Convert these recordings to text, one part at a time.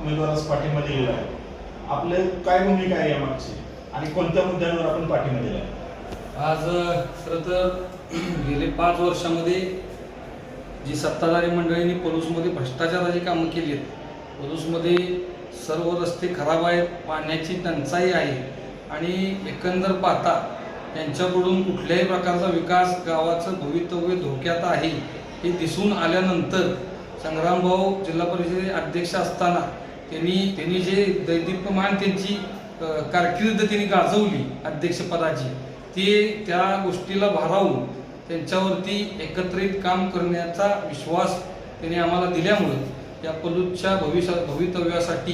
उमेदवारास पाठिंबा दिलेला आहे. आपलं काय भूमिका आहे यामागची? आणि कोणत्या मुद्द्यांवर आपण पाठिंबा दिला आहे? आज खरं तर गेले पाच वर्षामध्ये जी सत्ताधारी मंडळींनी पलूसमध्ये भ्रष्टाचाराची कामं केली आहेत पलूसमध्ये सर्व रस्ते खराब आहेत पाण्याची टंचाई आहे आणि एकंदर पाहता यांच्याकडून कुठल्याही प्रकारचा विकास गावाचं भवितव्य धोक्यात आहे हे दिसून आल्यानंतर संग्रामभाऊ जिल्हा परिषदे अध्यक्ष असताना त्यांनी त्यांनी जे दैदिप्यमान त्यांची कारकिर्द कारकीर्द त्यांनी गाजवली अध्यक्षपदाची ते त्या गोष्टीला भारावून त्यांच्यावरती एकत्रित काम करण्याचा विश्वास त्यांनी आम्हाला दिल्यामुळे या पलूसच्या भविष्या भवितव्यासाठी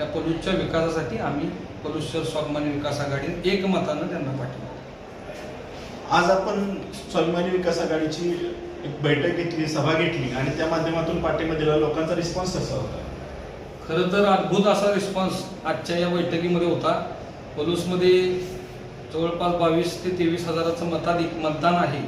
या पलूसच्या विकासासाठी आम्ही पलूस स्वाभिमानी विकास आघाडीने एकमतानं त्यांना पाठवलं. आज आपण स्वाभिमानी विकास आघाडीची एक बैठक घेतली सभा घेतली आणि त्या माध्यमातून पाठिंबा दिला. लोकांचा रिस्पॉन्स कसा होता? खरं तर अद्भुत असा रिस्पॉन्स आजच्या या बैठकीमध्ये होता. पलूसमध्ये जवळपास बावीस ते तेवीस हजाराचं मताधिक मतदान आहे.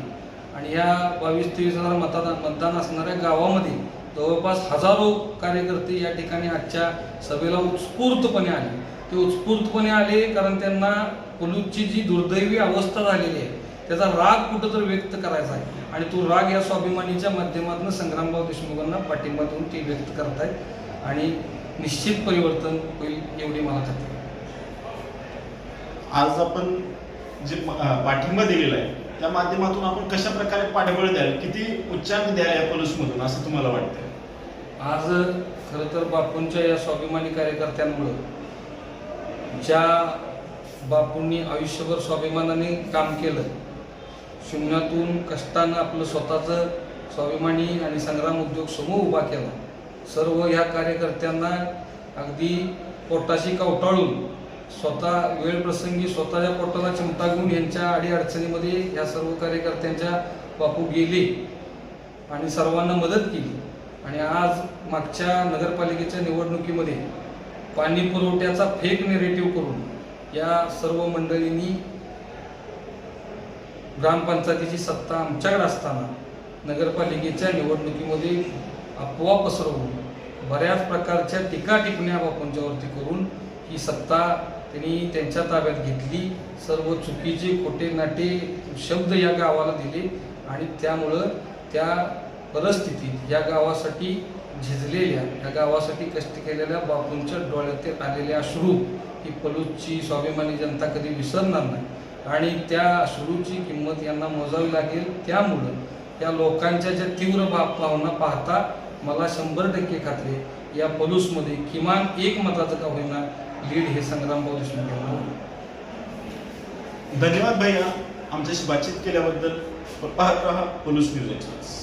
आणि या बावीस तेवीस हजार मतदान मतदान असणाऱ्या गावामध्ये जवळपास हजारो कार्यकर्ते या ठिकाणी आजच्या सभेला उत्स्फूर्तपणे आले. ते उत्स्फूर्तपणे आले कारण त्यांना पलूसची जी दुर्दैवी अवस्था झालेली आहे त्याचा राग कुठं तर व्यक्त करायचा आहे. आणि तो राग या स्वाभिमानीच्या माध्यमातून संग्रामभाऊ देशमुखांना पाठिंबा देऊन ते व्यक्त करतायत. आणि निश्चित परिवर्तन होईल एवढी मला खात्री. आज आपण जे पाठिंबा दिलेला आहे त्या माध्यमातून आपण कशा प्रकारे पाठबळ द्याल? किती उच्चांक द्याल या पलूसमधून असं तुम्हाला वाटतंय? आज खरं तर बापूंच्या या स्वाभिमानी कार्यकर्त्यांमुळं ज्या बापूंनी आयुष्यभर स्वाभिमानाने काम केलं शून्यातून कष्टानं आपलं स्वतःचं स्वाभिमानी आणि संग्राम उद्योग समूह उभा केला. सर्व ह्या कार्यकर्त्यांना अगदी पोटाशी कवटाळून स्वतः वेळ प्रसंगी स्वतःच्या पोटाला चिमटा घेऊन यांच्या अडीअडचणीमध्ये या सर्व कार्यकर्त्यांच्या बापू गेले आणि सर्वांना मदत केली. आणि आज मागच्या नगरपालिकेच्या निवडणुकीमध्ये पाणी पुरवठ्याचा फेक नेरेटिव्ह करून या सर्व मंडळींनी ग्रामपंचायतीची सत्ता आमच्याकडे असताना नगरपालिकेच्या निवडणुकीमध्ये अफवा पसरवून बऱ्याच प्रकारच्या टीका टिपण्या बापूंच्यावरती करून ही सत्ता त्यांनी त्यांच्या ताब्यात घेतली. सर्व चुकीचे खोटे नाटे शब्द या गावाला दिले आणि त्यामुळं त्या परिस्थितीत या गावासाठी झिजलेल्या या गावासाठी कष्ट केलेल्या बापूंच्या डोळ्यात आलेले अश्रू ही पलूसची स्वाभिमानी जनता कधी विसरणार नाही. आणि त्या अश्रूची किंमत यांना मोजावी लागेल. त्यामुळं त्या लोकांच्या ज्या तीव्र भाव भावना पाहता मला शंभर टक्के खात्री या पलूसमध्ये किमान एक मताचं का होईना लीड हे संग्रामभाऊ देशमुख यांना धन्यवाद भैया. आमच्याशी बातचीत केल्याबद्दल. पाहत रहा पोलूस न्यूज एक्सप्रेस.